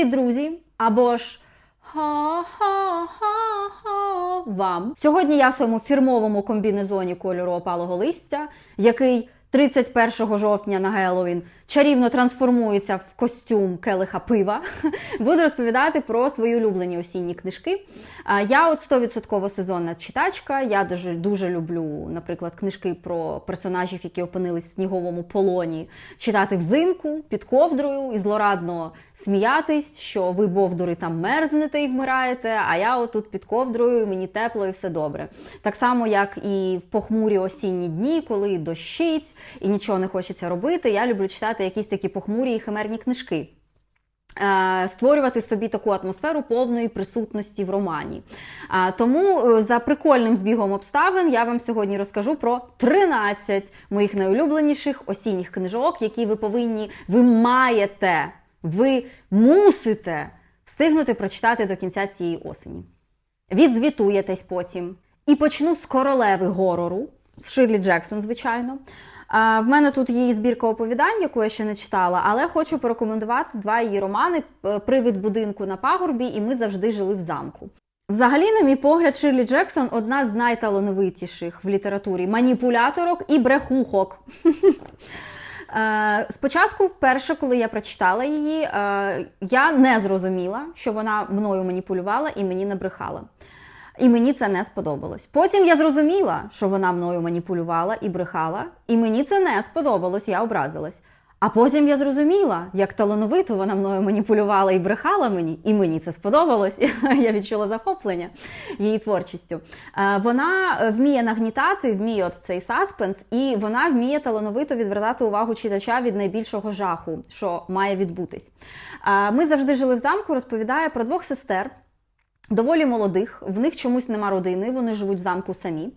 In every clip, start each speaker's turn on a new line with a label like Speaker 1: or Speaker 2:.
Speaker 1: Привіт, друзі! Або ж ха-ха-ха-ха вам. Сьогодні я в своєму фірмовому комбінезоні кольору опалого листя, який 31 жовтня на Геловін чарівно трансформується в костюм келиха пива. Буду розповідати про свої улюблені осінні книжки. Я от 100% сезонна читачка. Я дуже, дуже люблю, наприклад, книжки про персонажів, які опинились в сніговому полоні, читати взимку під ковдрою і злорадно сміятись, що ви, бовдури, там мерзнете і вмираєте, а я отут під ковдрою, мені тепло і все добре. Так само, як і в похмурі осінні дні, коли дощить і нічого не хочеться робити. Я люблю читати якісь такі похмурі і химерні книжки. Створювати собі таку атмосферу повної присутності в романі. Тому е, за прикольним збігом обставин я вам сьогодні розкажу про 13 моїх найулюбленіших осінніх книжок, які ви повинні, ви маєте, ви мусите встигнути прочитати до кінця цієї осені. Відзвітуєтесь потім. І почну з королеви горору, з Ширлі Джексон, звичайно. В мене тут її збірка оповідань, яку я ще не читала, але хочу порекомендувати два її романи Привид будинку на пагорбі і ми завжди жили в замку. Взагалі, на мій погляд, Ширлі Джексон одна з найталановитіших в літературі маніпуляторок і брехухок. Е, Спочатку, вперше, коли я прочитала її, е, я не зрозуміла, що вона мною маніпулювала і мені набрехала. І мені це не сподобалось. Потім я зрозуміла, що вона мною маніпулювала і брехала, і мені це не сподобалось, я образилась. А потім я зрозуміла, як талановито вона мною маніпулювала і брехала мені, і мені це сподобалось. Я відчула захоплення її творчістю. Е, Вона вміє нагнітати, вміє от цей саспенс, і вона вміє талановито відвертати увагу читача від найбільшого жаху, що має відбутись. Е, Ми завжди жили в замку, розповідає про двох сестер. Доволі молодих, в них чомусь нема родини, вони живуть в замку самі.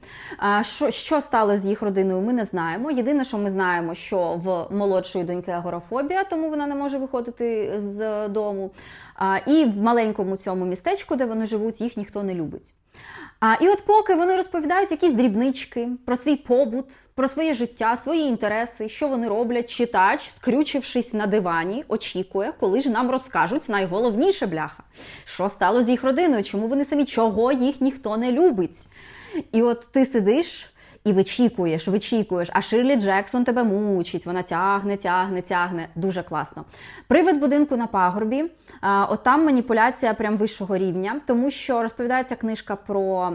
Speaker 1: Що що стало з їх родиною, ми не знаємо. Єдине, що ми знаємо, що в молодшої доньки агорафобія, тому вона не може виходити з дому. І в маленькому цьому містечку, де вони живуть, їх ніхто не любить. А, І от поки вони розповідають якісь дрібнички про свій побут, про своє життя, свої інтереси, що вони роблять, читач, скрючившись на дивані, очікує, коли ж нам розкажуть найголовніше бляха, що стало з їх родиною, чому вони самі, чого їх ніхто не любить. І от ти сидиш. І вичікуєш, вичікуєш, а Ширлі Джексон тебе мучить, вона тягне, тягне, тягне. Дуже класно. Привид будинку на пагорбі. От там маніпуляція прям вищого рівня, тому що розповідається книжка про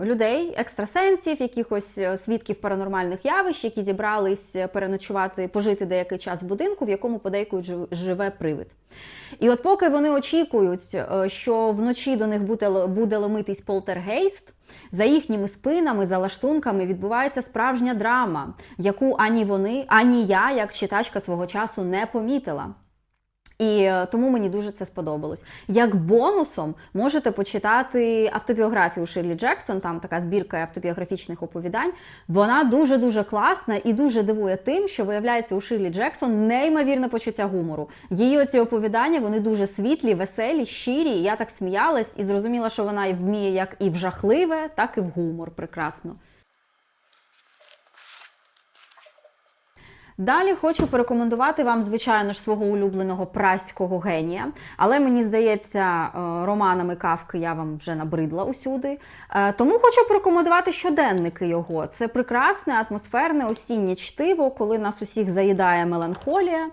Speaker 1: людей, екстрасенсів, якихось свідків паранормальних явищ, які зібрались переночувати, пожити деякий час в будинку, в якому подейкують живе привид. І от поки вони очікують, що вночі до них буде ломитись полтергейст. За їхніми спинами, за лаштунками відбувається справжня драма, яку ані вони, ані я, як читачка свого часу, не помітила. І тому мені дуже це сподобалось. Як бонусом можете почитати автобіографію Ширлі Джексон, там така збірка автобіографічних оповідань. Вона дуже-дуже класна і дуже дивує тим, що виявляється у Ширлі Джексон неймовірне почуття гумору. Її оці оповідання вони дуже світлі, веселі, щирі. Я так сміялась і зрозуміла, що вона вміє як і в жахливе, так і в гумор. Прекрасно. Далі хочу порекомендувати вам, звичайно ж, свого улюбленого праського генія. Але мені здається, романами кавки я вам вже набридла усюди. Тому хочу порекомендувати щоденники його. Це прекрасне, атмосферне осіннє чтиво, коли нас усіх заїдає меланхолія,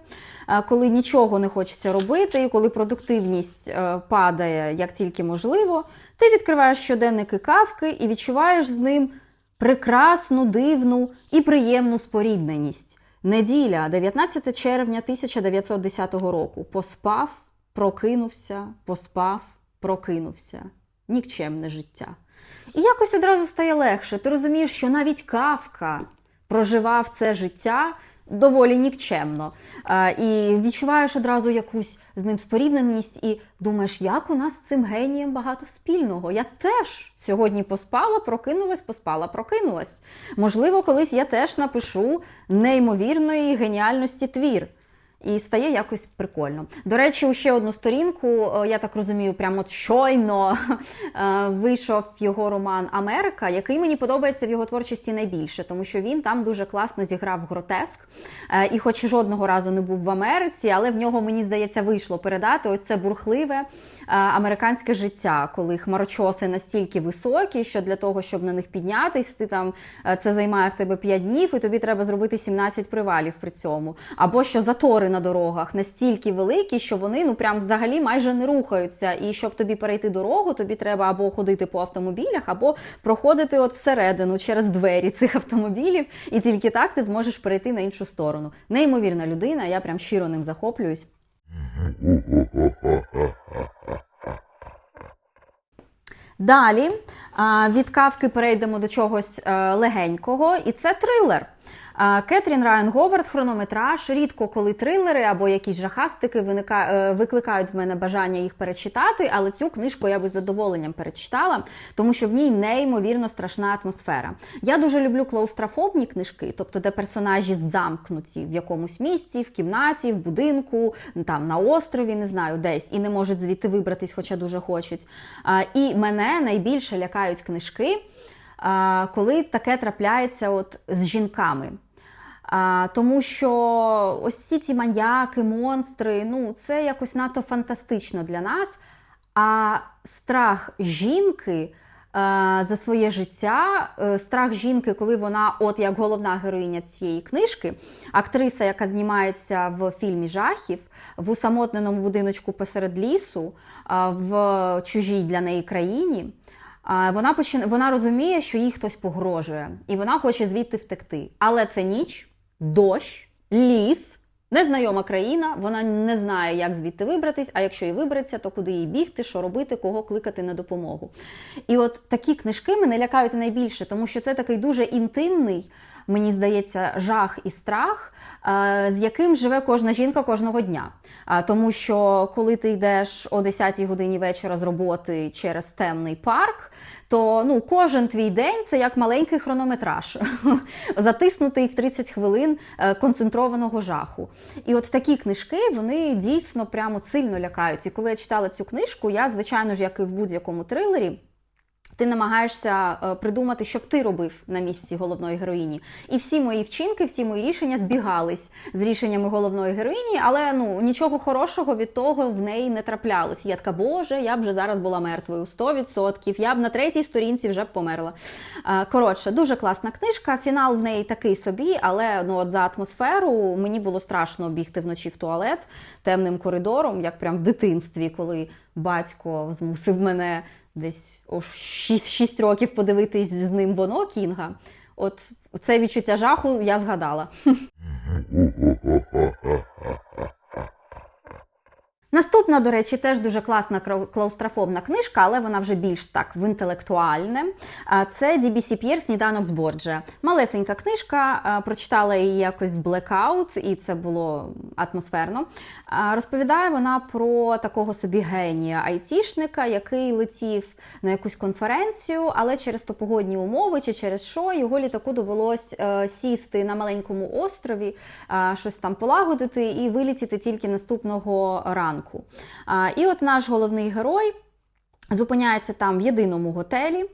Speaker 1: коли нічого не хочеться робити, і коли продуктивність падає як тільки можливо. Ти відкриваєш щоденники кавки і відчуваєш з ним прекрасну, дивну і приємну спорідненість. Неділя, 19 червня 1910 року. Поспав, прокинувся, поспав, прокинувся. Нікчемне життя. І якось одразу стає легше. Ти розумієш, що навіть Кавка проживав це життя доволі нікчемно. І відчуваєш одразу якусь з ним спорідненість і думаєш, як у нас з цим генієм багато спільного. Я теж сьогодні поспала, прокинулась, поспала, прокинулась. Можливо, колись я теж напишу неймовірної геніальності твір. І стає якось прикольно. До речі, у ще одну сторінку, е, я так розумію, прямо щойно е, вийшов його роман Америка, який мені подобається в його творчості найбільше, тому що він там дуже класно зіграв гротеск. Е, І, хоч жодного разу не був в Америці, але в нього мені здається вийшло передати ось це бурхливе американське життя, коли хмарочоси настільки високі, що для того, щоб на них піднятись, ти там це займає в тебе 5 днів, і тобі треба зробити 17 привалів при цьому. Або що затори на дорогах настільки великі, що вони ну прям взагалі майже не рухаються. І щоб тобі перейти дорогу, тобі треба або ходити по автомобілях, або проходити от всередину через двері цих автомобілів, і тільки так ти зможеш перейти на іншу сторону. Неймовірна людина, я прям щиро ним захоплююсь. Далі від кавки перейдемо до чогось е, легенького, і це трилер. Кетрін Райан Говард, хронометраж. Рідко коли трилери або якісь жахастики виника... е, викликають в мене бажання їх перечитати, але цю книжку я би з задоволенням перечитала, тому що в ній неймовірно страшна атмосфера. Я дуже люблю клаустрофобні книжки, тобто де персонажі замкнуті в якомусь місці, в кімнаті, в будинку, там на острові, не знаю, десь і не можуть звідти вибратись, хоча дуже хочуть. І мене найбільше лякають книжки, коли таке трапляється от з жінками. А, тому що ось всі ці маньяки, монстри, ну це якось надто фантастично для нас. А страх жінки е, за своє життя, е, страх жінки, коли вона, от як головна героїня цієї книжки, актриса, яка знімається в фільмі жахів, в усамотненому будиночку посеред лісу, а, в чужій для неї країні. Вона почина... вона розуміє, що їй хтось погрожує, і вона хоче звідти втекти. Але це ніч, дощ, ліс, незнайома країна. Вона не знає, як звідти вибратись. А якщо і вибереться, то куди їй бігти, що робити, кого кликати на допомогу. І от такі книжки мене лякають найбільше, тому що це такий дуже інтимний, мені здається, жах і страх, е, з яким живе кожна жінка кожного дня. А, Тому що коли ти йдеш о 10-й годині вечора з роботи через темний парк, то ну, кожен твій день це як маленький хронометраж, затиснутий в 30 хвилин е, концентрованого жаху. І от такі книжки вони дійсно прямо сильно лякають. І коли я читала цю книжку, я, звичайно ж, як і в будь-якому трилері. Ти намагаєшся е, придумати, що б ти робив на місці головної героїні. І всі мої вчинки, всі мої рішення збігались з рішеннями головної героїні, але ну нічого хорошого від того в неї не траплялось. Я така, боже, я б вже зараз була мертвою 100%, я б на третій сторінці вже б померла. Е, Коротше, дуже класна книжка. Фінал в неї такий собі, але ну от за атмосферу мені було страшно бігти вночі в туалет темним коридором, як прям в дитинстві, коли батько змусив мене десь о 6, 6 років подивитись з ним воно Кінга. От це відчуття жаху я згадала. Наступна, до речі, теж дуже класна клаустрофобна книжка, але вона вже більш так в інтелектуальне. Це DBC П'єр Сніданок з Борджа. Малесенька книжка, прочитала її якось в блекаут, і це було атмосферно. Розповідає вона про такого собі генія айтішника, який летів на якусь конференцію, але через то погодні умови чи через що його літаку довелось е, сісти на маленькому острові, щось там полагодити і вилітіти тільки наступного ранку. А, І от наш головний герой зупиняється там в єдиному готелі.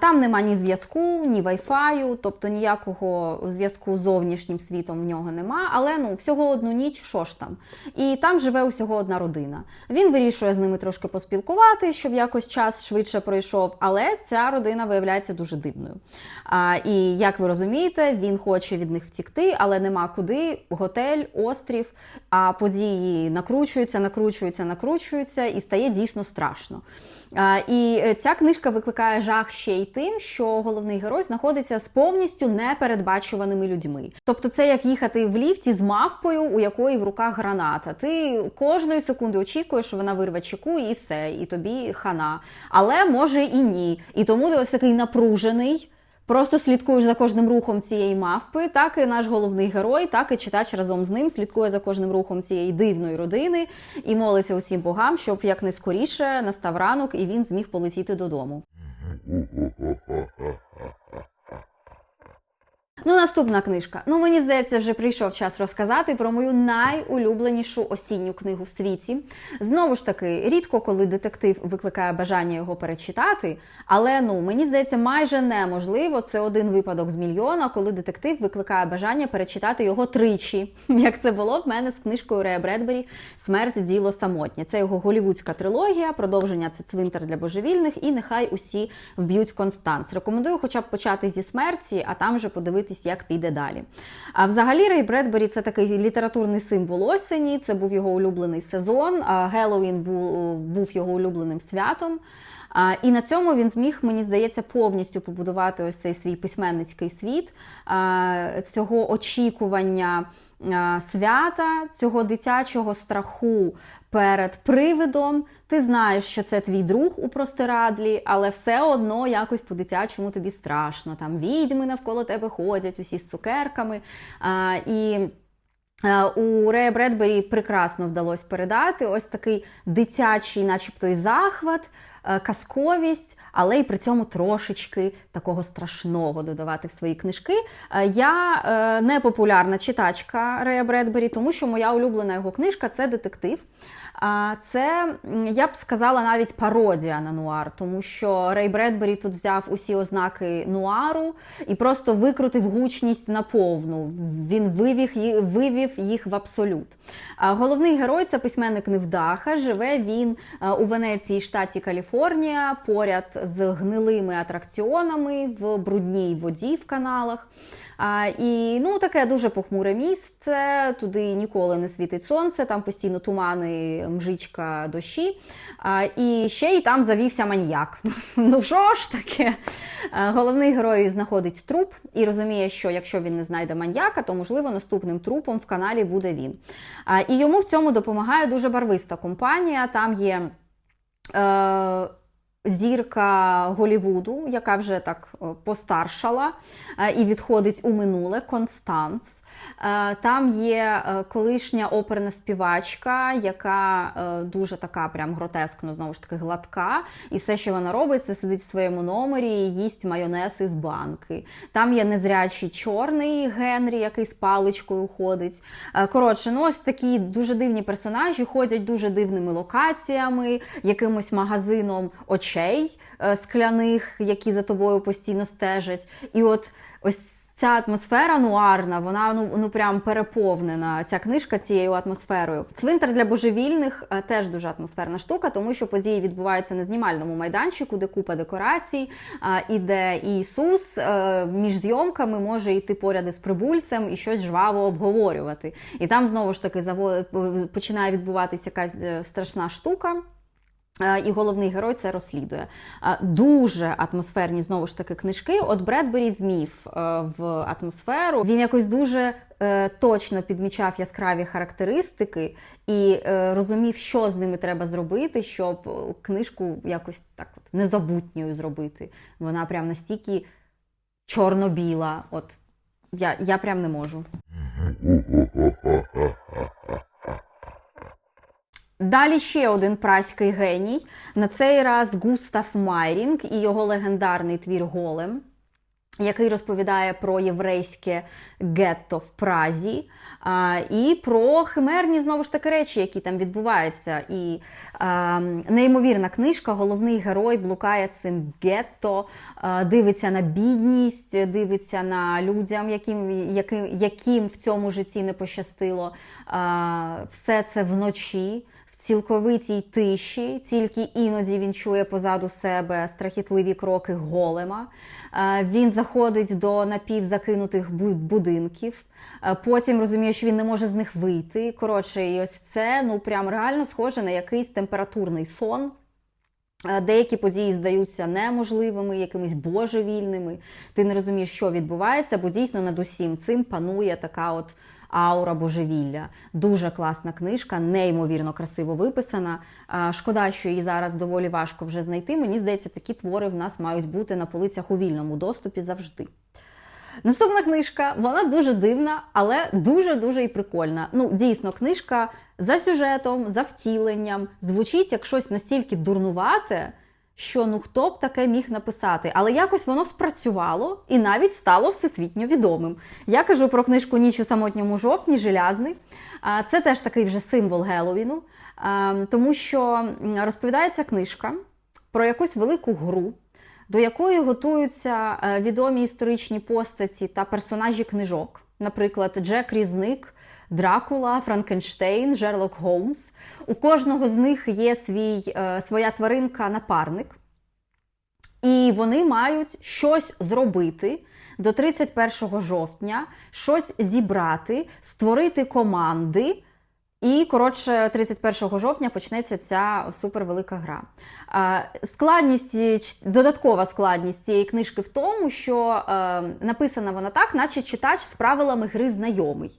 Speaker 1: Там нема ні зв'язку, ні вайфаю, тобто ніякого зв'язку з зовнішнім світом в нього нема. Але ну всього одну ніч, що ж там. І там живе усього одна родина. Він вирішує з ними трошки поспілкувати, щоб якось час швидше пройшов. Але ця родина виявляється дуже дивною. А, І як ви розумієте, він хоче від них втікти, але нема куди. Готель, острів. А події накручуються, накручуються, накручуються, і стає дійсно страшно. І е, ця книжка викликає жах ще й тим, що головний герой знаходиться з повністю непередбачуваними людьми. Тобто, це як їхати в ліфті з мавпою, у якої в руках граната. Ти кожної секунди очікуєш, що вона вирве чеку, і все, і тобі хана. Але може і ні. І тому ти ось такий напружений. Просто слідкуєш за кожним рухом цієї мавпи, так і наш головний герой, так і читач разом з ним слідкує за кожним рухом цієї дивної родини і молиться усім богам, щоб якнайскоріше настав ранок і він зміг полетіти додому. Ну, наступна книжка. Ну, мені здається, вже прийшов час розказати про мою найулюбленішу осінню книгу в світі. Знову ж таки, рідко коли детектив викликає бажання його перечитати, але ну мені здається, майже неможливо. Це один випадок з мільйона, коли детектив викликає бажання перечитати його тричі, як це було в мене з книжкою Рея Бредбері Смерть діло самотнє. Це його голівудська трилогія, продовження це цвинтар для божевільних і нехай усі вб'ють Констанс. Рекомендую, хоча б почати зі смерті, а там вже подивитись, як піде далі. А взагалі Рей Бредбері це такий літературний символ осені. Це був його улюблений сезон. Геловін був його улюбленим святом. І на цьому він зміг, мені здається, повністю побудувати ось цей свій письменницький світ, цього очікування свята, цього дитячого страху перед привидом. Ти знаєш, що це твій друг у простирадлі, але все одно якось по-дитячому тобі страшно. Там відьми навколо тебе ходять, усі з цукерками. І у Рея Бредбері прекрасно вдалося передати ось такий дитячий, начебто, захват, казковість, але й при цьому трошечки такого страшного додавати в свої книжки. Е, я не популярна читачка Рея Бредбері, тому що моя улюблена його книжка це детектив. Це я б сказала навіть пародія на нуар, тому що Рей Бредбері тут взяв усі ознаки нуару і просто викрутив гучність на повну. Він вивів їх в абсолют. Головний герой це письменник Невдаха. Живе він у Венеції, штаті Каліфорнія, поряд з гнилими атракціонами в брудній воді в каналах. А, І ну таке дуже похмуре місце. Туди ніколи не світить сонце, там постійно тумани, мжичка, дощі. А, І ще й там завівся маньяк. Ну що ж таке? Головний герой знаходить труп і розуміє, що якщо він не знайде маньяка, то можливо наступним трупом в каналі буде він. А, І йому в цьому допомагає дуже барвиста компанія. Там є. Е, зірка Голівуду, яка вже так е, постаршала е, і відходить у минуле Констанс. Е, там є колишня оперна співачка, яка дуже така прям гротескно, знову ж таки, гладка. І все, що вона робить, це сидить в своєму номері і їсть майонез із банки. Там є незрячий чорний Генрі, який з паличкою ходить. Коротше, ну ось такі дуже дивні персонажі ходять дуже дивними локаціями, якимось магазином очей очей е, скляних, які за тобою постійно стежать. І от ось ця атмосфера нуарна, вона ну ну прям переповнена. Ця книжка цією атмосферою. Цвинтар для божевільних е, теж дуже атмосферна штука, тому що події відбуваються на знімальному майданчику, де купа декорацій, і де Ісус е, між зйомками може йти поряд із прибульцем і щось жваво обговорювати. І там знову ж таки починає відбуватися якась страшна штука. Е, і головний герой це розслідує. Е, дуже атмосферні знову ж таки книжки. От Бредбері вмів е, в атмосферу. Він якось дуже точно підмічав яскраві характеристики і розумів, що з ними треба зробити, щоб книжку якось так от незабутньою зробити. Вона прям настільки чорно-біла. От я, я прям не можу. Далі ще один праський геній. На цей раз Густав Майрінг і його легендарний твір Голем, який розповідає про єврейське гетто в Празі, а, і про химерні знову ж таки речі, які там відбуваються. І а, неймовірна книжка, головний герой блукає цим гетто, а, дивиться на бідність, дивиться на людям, яким яким, яким в цьому житті не пощастило. А, все це вночі цілковитій тиші, тільки іноді він чує позаду себе страхітливі кроки голема. Е, він заходить до напівзакинутих будинків, е, потім розуміє, що він не може з них вийти. Коротше, і ось це ну прям реально схоже на якийсь температурний сон. Е, деякі події здаються неможливими, якимись божевільними. Ти не розумієш, що відбувається, бо дійсно над усім цим панує така от Аура божевілля. Дуже класна книжка, неймовірно красиво виписана. Шкода, що її зараз доволі важко вже знайти. Мені здається, такі твори в нас мають бути на полицях у вільному доступі завжди. Наступна книжка, вона дуже дивна, але дуже-дуже і прикольна. Ну, дійсно, книжка за сюжетом, за втіленням, звучить як щось настільки дурнувате, що ну хто б таке міг написати, але якось воно спрацювало і навіть стало всесвітньо відомим. Я кажу про книжку Ніч у самотньому жовтні, желязний. Це теж такий вже символ Геловіну, тому що розповідається книжка про якусь велику гру. До якої готуються е, відомі історичні постаті та персонажі книжок, наприклад, Джек Різник, Дракула, Франкенштейн, Жерлок Голмс. У кожного з них є свій, е, своя тваринка-напарник, і вони мають щось зробити до 31 жовтня, щось зібрати, створити команди. І, коротше, 31 жовтня почнеться ця супервелика гра. Складність, додаткова складність цієї книжки в тому, що е, написана вона так, наче читач з правилами гри знайомий.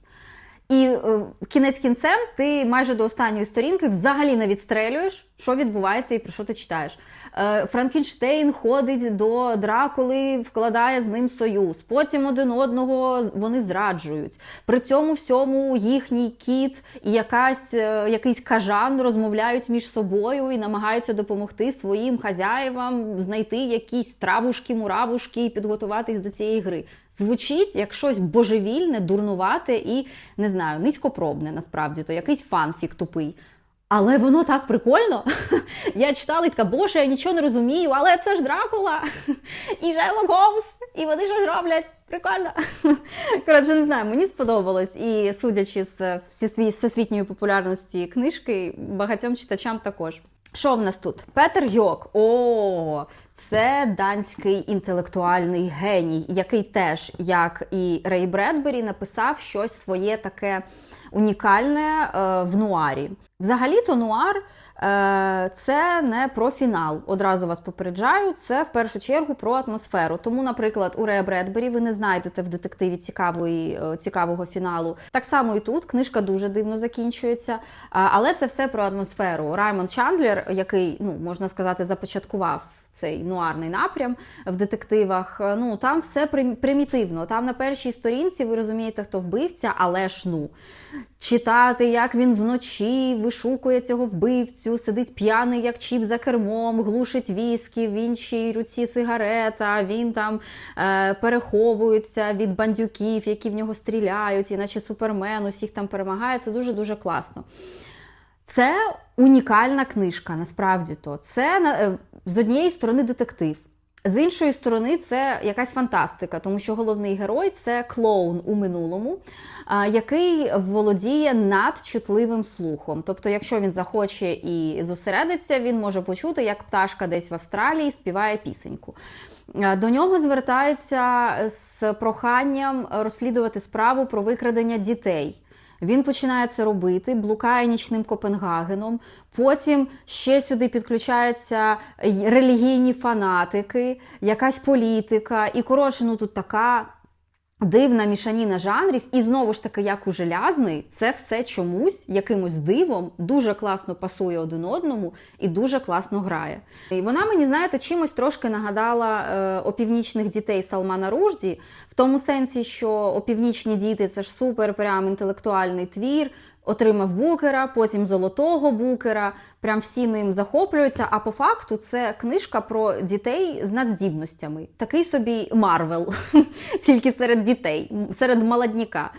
Speaker 1: І е, кінець кінцем ти майже до останньої сторінки взагалі не відстрелюєш, що відбувається і про що ти читаєш. Е, Франкенштейн ходить до Дракули, вкладає з ним союз. Потім один одного вони зраджують. При цьому всьому їхній кіт і якась, е, якийсь кажан розмовляють між собою і намагаються допомогти своїм хазяївам знайти якісь травушки, муравушки і підготуватись до цієї гри. Звучить як щось божевільне, дурнувате і не знаю, низькопробне насправді, то якийсь фанфік тупий. Але воно так прикольно. Я читала і така, боже, я нічого не розумію, але це ж Дракула і Шерлок Голмс, і вони щось роблять. Прикольно. Коротше, не знаю, мені сподобалось. І судячи з всесві- всесвітньої популярності книжки, багатьом читачам також. Що в нас тут? Петер Йок. О, це данський інтелектуальний геній, який теж, як і Рей Бредбері, написав щось своє таке унікальне е, в нуарі. Взагалі-то нуар е, це не про фінал. Одразу вас попереджаю. Це в першу чергу про атмосферу. Тому, наприклад, у Рея Бредбері ви не знайдете в детективі цікавої, е, цікавого фіналу. Так само і тут книжка дуже дивно закінчується. Але це все про атмосферу. Раймонд Чандлер, який ну можна сказати, започаткував цей нуарний напрям в детективах. е, Ну там все примітивно. Там на першій сторінці ви розумієте, хто вбивця, але ж ну читати, як він вночі вишукує цього вбивцю, сидить п'яний, як чіп за кермом, глушить віскі, в іншій руці сигарета. Він там е, переховується від бандюків, які в нього стріляють, іначе супермен усіх там перемагає. Це дуже дуже класно. Це унікальна книжка, насправді то. Це е, з однієї сторони детектив. З іншої сторони, це якась фантастика, тому що головний герой це клоун у минулому, який володіє надчутливим слухом. Тобто, якщо він захоче і зосередиться, він може почути, як пташка десь в Австралії співає пісеньку. До нього звертаються з проханням розслідувати справу про викрадення дітей. Він починає це робити, блукає нічним Копенгагеном. Потім ще сюди підключаються релігійні фанатики, якась політика. І коротше, ну тут така дивна мішаніна жанрів. І знову ж таки, як у желязний, це все чомусь, якимось дивом, дуже класно пасує один одному і дуже класно грає. І вона мені, знаєте, чимось трошки нагадала е, опівнічних дітей Салмана Ружді, в тому сенсі, що опівнічні діти це ж супер прям інтелектуальний твір. Отримав букера, потім золотого букера. Прям всі ним захоплюються. А по факту це книжка про дітей з надздібностями. Такий собі Марвел, тільки серед дітей, серед молодняка.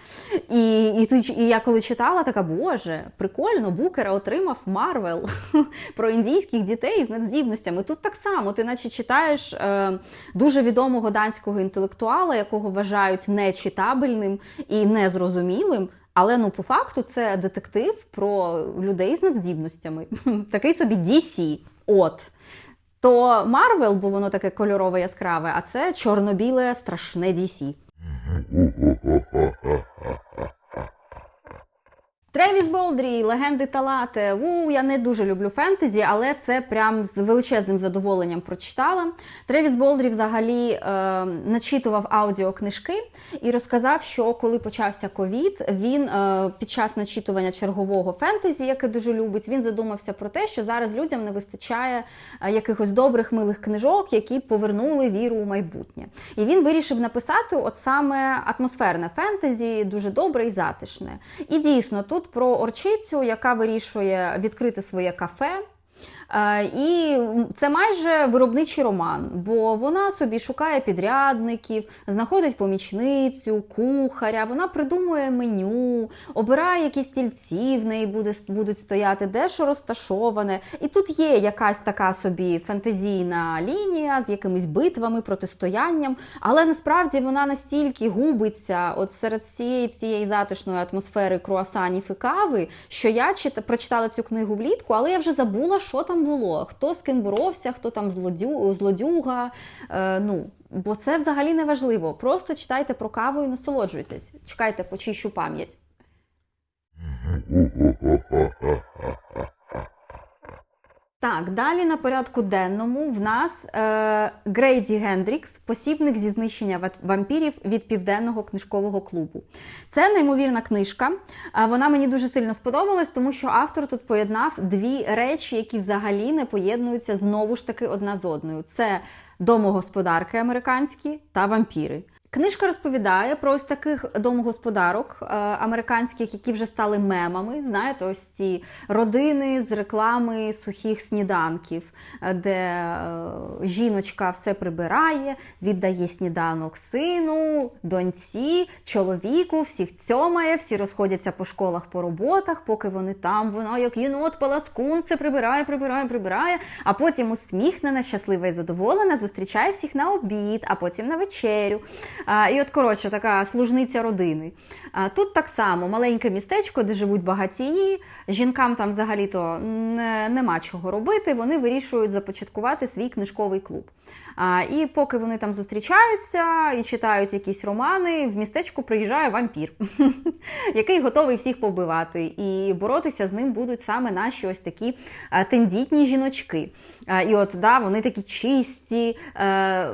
Speaker 1: І, і, і я коли читала, така боже, прикольно, букера отримав Марвел про індійських дітей з надздібностями. Тут так само, ти наче читаєш е, дуже відомого данського інтелектуала, якого вважають нечитабельним і незрозумілим. Але ну по факту це детектив про людей з надздібностями. Такий собі DC. От. То Марвел, бо воно таке кольорове яскраве, а це чорно-біле страшне DC. Тревіс Болдрі, легенди Талате. У, я не дуже люблю фентезі, але це прям з величезним задоволенням прочитала. Тревіс Болдрі взагалі е, начитував аудіокнижки і розказав, що коли почався ковід, він е, під час начитування чергового фентезі, яке дуже любить, він задумався про те, що зараз людям не вистачає е, якихось добрих милих книжок, які повернули віру у майбутнє. І він вирішив написати от саме атмосферне фентезі, дуже добре і затишне. І дійсно, тут про орчицю, яка вирішує відкрити своє кафе. Е, І це майже виробничий роман, бо вона собі шукає підрядників, знаходить помічницю, кухаря, вона придумує меню, обирає, які стільці в неї будуть стояти, де що розташоване. І тут є якась така собі фентезійна лінія з якимись битвами, протистоянням, але насправді вона настільки губиться от серед всієї цієї затишної атмосфери круасанів і кави, що я чит... прочитала цю книгу влітку, але я вже забула, що там було, хто з ким боровся, хто там злодю... злодюга. Е, ну, бо це взагалі не важливо. Просто читайте про каву і насолоджуйтесь. Чекайте, почищу пам'ять. Так, далі на порядку денному в нас е, Грейді Гендрікс, посібник зі знищення вампірів від південного книжкового клубу. Це неймовірна книжка. Е, вона мені дуже сильно сподобалась, тому що автор тут поєднав дві речі, які взагалі не поєднуються знову ж таки одна з одною. Це домогосподарки американські та вампіри. Книжка розповідає про ось таких домогосподарок е, американських, які вже стали мемами. Знаєте, ось ці родини з реклами сухих сніданків, е, де е, жіночка все прибирає, віддає сніданок сину, доньці, чоловіку, всіх цьомає, всі розходяться по школах, по роботах, поки вони там, вона як єнот паласкун, все прибирає, прибирає, прибирає, а потім усміхнена, щаслива і задоволена, зустрічає всіх на обід, а потім на вечерю. І от, коротше, така служниця родини. Тут так само маленьке містечко, де живуть багатії. Жінкам там взагалі-то не, нема чого робити. Вони вирішують започаткувати свій книжковий клуб. І поки вони там зустрічаються і читають якісь романи, в містечку приїжджає вампір, який готовий всіх побивати. І боротися з ним будуть саме наші ось такі тендітні жіночки. І от да, вони такі чисті, е,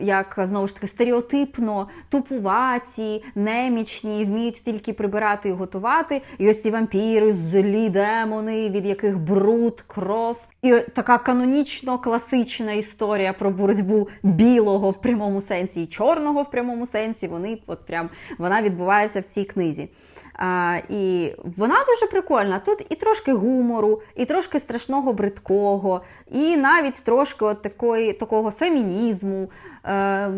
Speaker 1: як знову ж таки стереотипно, тупуваті, немічні, вміють тільки прибирати і готувати. І ось ці вампіри, злі демони, від яких бруд, кров. І така канонічно класична історія про боротьбу білого в прямому сенсі і чорного в прямому сенсі. Вони от прям вона відбувається в цій книзі. А, І вона дуже прикольна. Тут і трошки гумору, і трошки страшного бридкого, і навіть трошки от такої, такого фемінізму. Е,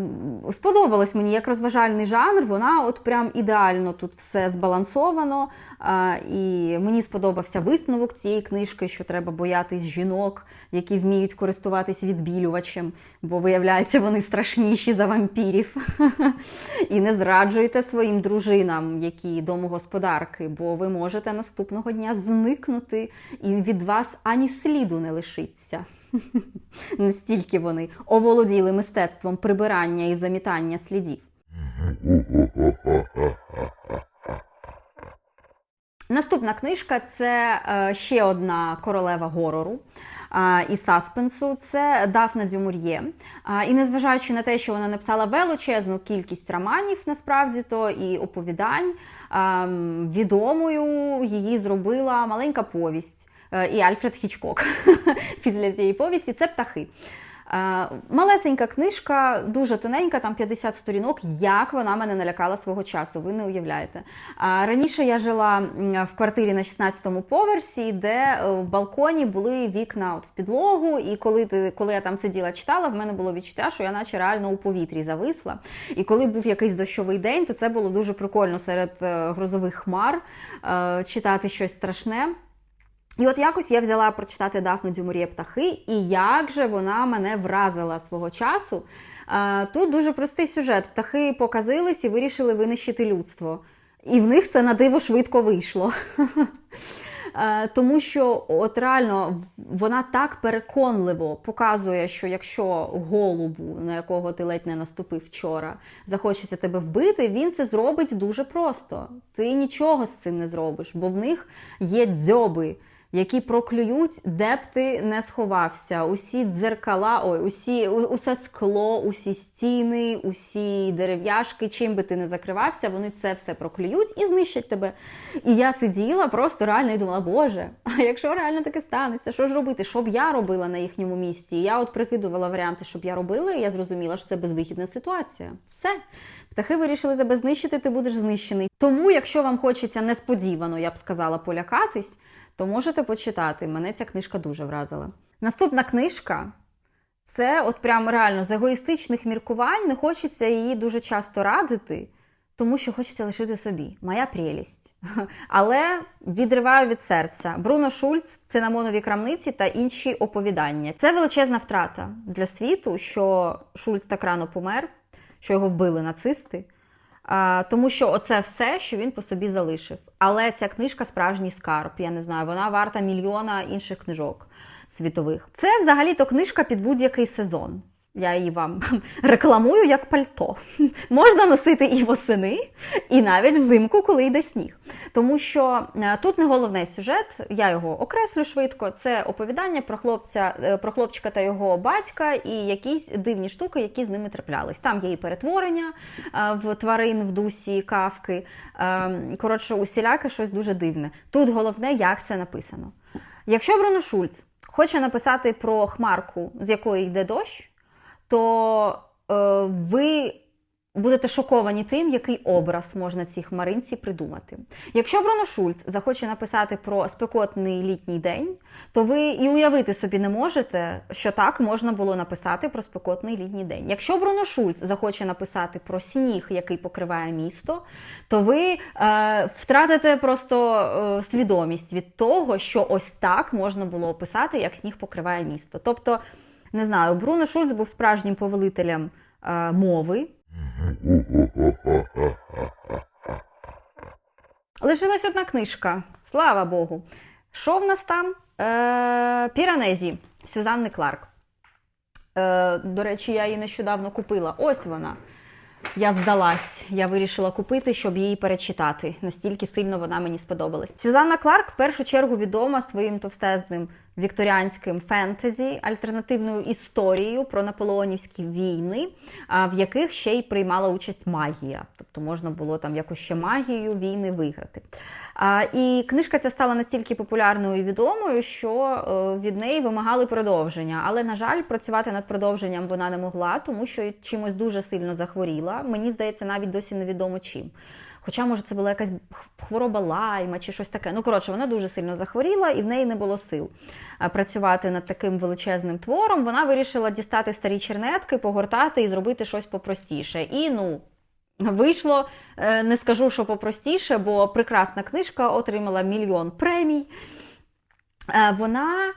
Speaker 1: Сподобалось мені як розважальний жанр. Вона от прям ідеально тут все збалансовано. Е, і мені сподобався висновок цієї книжки, що треба боятись жінок, які вміють користуватись відбілювачем, бо виявляється, вони страшніші за вампірів. І не зраджуйте своїм дружинам, які домогосподарки, бо ви можете наступного дня зникнути, і від вас ані сліду не лишиться. Настільки вони оволоділи мистецтвом прибирання і замітання слідів. Наступна книжка це е, ще одна королева горору і саспенсу. Це Дафна Дзюмур'є. І незважаючи на те, що вона написала величезну кількість романів, насправді то і оповідань, відомою її зробила маленька повість. Е, І Альфред Хічкок після цієї повісті це птахи. Е, Малесенька книжка, дуже тоненька, там 50 сторінок. Як вона мене налякала свого часу, ви не уявляєте. А Раніше я жила в квартирі на 16-му поверсі, де е, в балконі були вікна от в підлогу. І коли ти, коли я там сиділа, читала, в мене було відчуття, що я наче реально у повітрі зависла. І коли був якийсь дощовий день, то це було дуже прикольно серед е, грозових хмар е, читати щось страшне. І от якось я взяла прочитати Дафну Дюмур'є птахи, і як же вона мене вразила свого часу. Тут дуже простий сюжет. Птахи показились і вирішили винищити людство. І в них це на диво швидко вийшло. Тому що от реально вона так переконливо показує, що якщо голубу, на якого ти ледь не наступив вчора, захочеться тебе вбити, він це зробить дуже просто. Ти нічого з цим не зробиш, бо в них є дзьоби. Які проклюють, де б ти не сховався. Усі дзеркала, ой, усі, усе скло, усі стіни, усі дерев'яшки, чим би ти не закривався, вони це все проклюють і знищать тебе. І я сиділа просто реально і думала, боже, а якщо реально таке станеться, що ж робити? Що б я робила на їхньому місці? Я от прикидувала варіанти, щоб я робила, і я зрозуміла, що це безвихідна ситуація. Все. Птахи вирішили тебе знищити, ти будеш знищений. Тому, якщо вам хочеться несподівано, я б сказала, полякатись, то можете почитати. Мене ця книжка дуже вразила. Наступна книжка. Це от прям реально з егоїстичних міркувань не хочеться її дуже часто радити, тому що хочеться лишити собі. Моя прелість. Але відриваю від серця. Бруно Шульц, цинамонові крамниці та інші оповідання. Це величезна втрата для світу, що Шульц так рано помер, що його вбили нацисти. Тому що оце все, що він по собі залишив. Але ця книжка справжній скарб. Я не знаю, вона варта мільйона інших книжок світових. Це взагалі-то книжка під будь-який сезон. Я її вам рекламую як пальто. Можна носити і восени, і навіть взимку, коли йде сніг. Тому що е, тут не головний сюжет, я його окреслю швидко. Це оповідання про хлопця, е, про хлопчика та його батька і якісь дивні штуки, які з ними траплялись. Там є і перетворення е, в тварин в дусі, кавки. Коротше, усіляке щось дуже дивне. Тут головне, як це написано. Якщо Бруно Шульц хоче написати про хмарку, з якої йде дощ, то е, ви будете шоковані тим, який образ можна цій хмаринці придумати. Якщо Бруно Шульц захоче написати про спекотний літній день, то ви і уявити собі не можете, що так можна було написати про спекотний літній день. Якщо Бруно Шульц захоче написати про сніг, який покриває місто, то ви е, втратите просто е, свідомість від того, що ось так можна було описати, як сніг покриває місто. Тобто, не знаю, Бруно Шульц був справжнім повелителем е, мови. Лишилась одна книжка, слава Богу. Що в нас там? Е, Піранезі Сюзанни Кларк. Е, До речі, я її нещодавно купила. Ось вона. Я здалась, я вирішила купити, щоб її перечитати. Настільки сильно вона мені сподобалась. Сюзанна Кларк в першу чергу відома своїм товстезним вікторіанським фентезі, альтернативною історією про наполеонівські війни, в яких ще й приймала участь магія. Тобто можна було там якось ще магією війни виграти. І книжка ця стала настільки популярною і відомою, що е, від неї вимагали продовження. Але, на жаль, працювати над продовженням вона не могла, тому що чимось дуже сильно захворіла. Мені здається, навіть досі невідомо чим. Хоча, може, це була якась хвороба лайма чи щось таке. Ну, коротше, вона дуже сильно захворіла і в неї не було сил працювати над таким величезним твором. Вона вирішила дістати старі чернетки, погортати і зробити щось попростіше. І ну. Вийшло, е, не скажу, що попростіше, бо прекрасна книжка отримала мільйон премій. Е, вона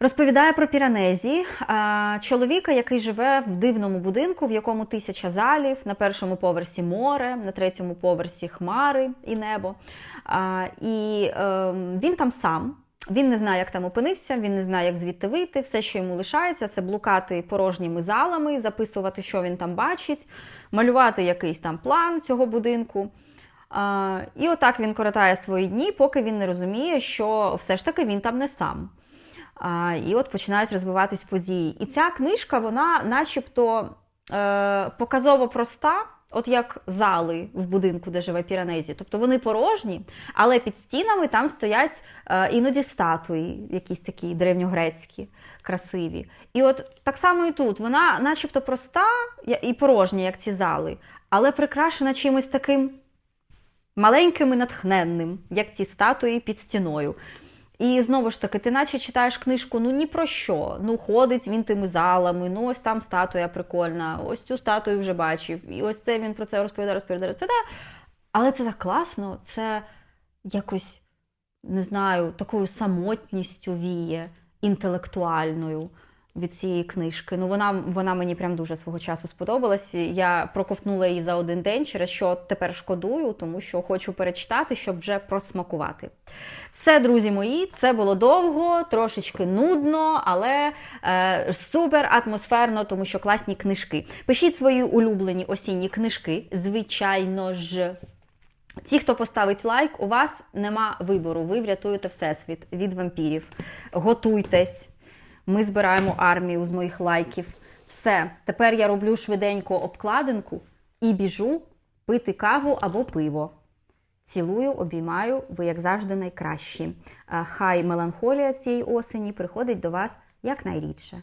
Speaker 1: розповідає про Піранезі, чоловіка, який живе в дивному будинку, в якому тисяча залів, на першому поверсі море, на третьому поверсі хмари і небо. І ем, він там сам. Він не знає, як там опинився, він не знає, як звідти вийти. Все, що йому лишається, це блукати порожніми залами, записувати, що він там бачить, малювати якийсь там план цього будинку. І отак він коротає свої дні, поки він не розуміє, що все ж таки він там не сам. І от починають розвиватись події. І ця книжка, вона начебто е, показово проста. От як зали в будинку, де живе Піранезі. Тобто вони порожні, але під стінами там стоять е, іноді статуї, якісь такі древньогрецькі, красиві. І от так само і тут вона, начебто, проста і порожня, як ці зали, але прикрашена чимось таким маленьким і натхненним, як ці статуї під стіною. І знову ж таки, ти наче читаєш книжку ну ні про що. Ну, ходить він тими залами, ну ось там статуя прикольна, ось цю статую вже бачив. І ось це він про це розповідає, розповідає, розповідає. Але це так класно, це якось, не знаю, такою самотністю віє, інтелектуальною від цієї книжки. Ну, вона вона мені прям дуже свого часу сподобалась. Я проковтнула її за один день, через що тепер шкодую, тому що хочу перечитати, щоб вже просмакувати. Все, друзі мої, це було довго, трошечки нудно, але е, супер атмосферно, тому що класні книжки. Пишіть свої улюблені осінні книжки, звичайно ж. Ті, хто поставить лайк, у вас нема вибору. Ви врятуєте всесвіт від вампірів. Готуйтесь. Ми збираємо армію з моїх лайків. Все, тепер я роблю швиденько обкладинку і біжу пити каву або пиво. Цілую, обіймаю, ви, як завжди, найкращі. Хай меланхолія цієї осені приходить до вас якнайрідше.